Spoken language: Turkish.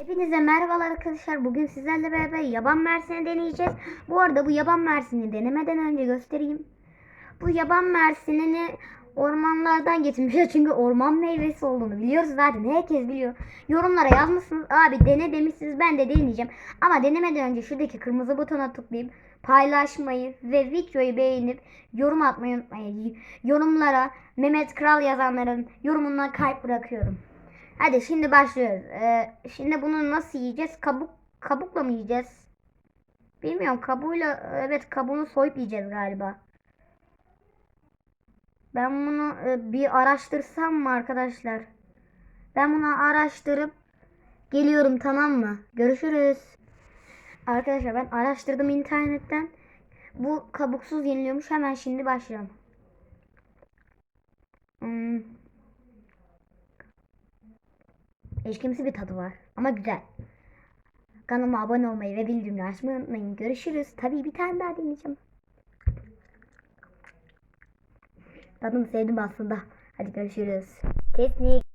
Hepinize merhabalar arkadaşlar. Bugün sizlerle beraber yaban mersini deneyeceğiz. Bu arada bu yaban mersini denemeden önce göstereyim. Bu yaban mersinini ormanlardan getirmişler. Çünkü orman meyvesi olduğunu biliyoruz zaten. Herkes biliyor. Yorumlara yazmışsınız. Abi dene demişsiniz. Ben de deneyeceğim. Ama denemeden önce şuradaki kırmızı butona tıklayıp paylaşmayı ve videoyu beğenip yorum atmayı unutmayın. Yorumlara Mehmet Kral yazanların yorumuna kalp bırakıyorum. Hadi şimdi başlıyoruz. Ee, şimdi bunu nasıl yiyeceğiz? Kabuk kabukla mı yiyeceğiz? Bilmiyorum. Kabuğuyla evet kabuğunu soyup yiyeceğiz galiba. Ben bunu e, bir araştırsam mı arkadaşlar? Ben bunu araştırıp geliyorum tamam mı? Görüşürüz. Arkadaşlar ben araştırdım internetten. Bu kabuksuz yeniliyormuş. Hemen şimdi başlayalım. Eşkimsi bir tadı var ama güzel. Kanalıma abone olmayı ve bildirimleri açmayı unutmayın. Görüşürüz. Tabii bir tane daha deneyeceğim. Tadını sevdim aslında. Hadi görüşürüz. Kesnik.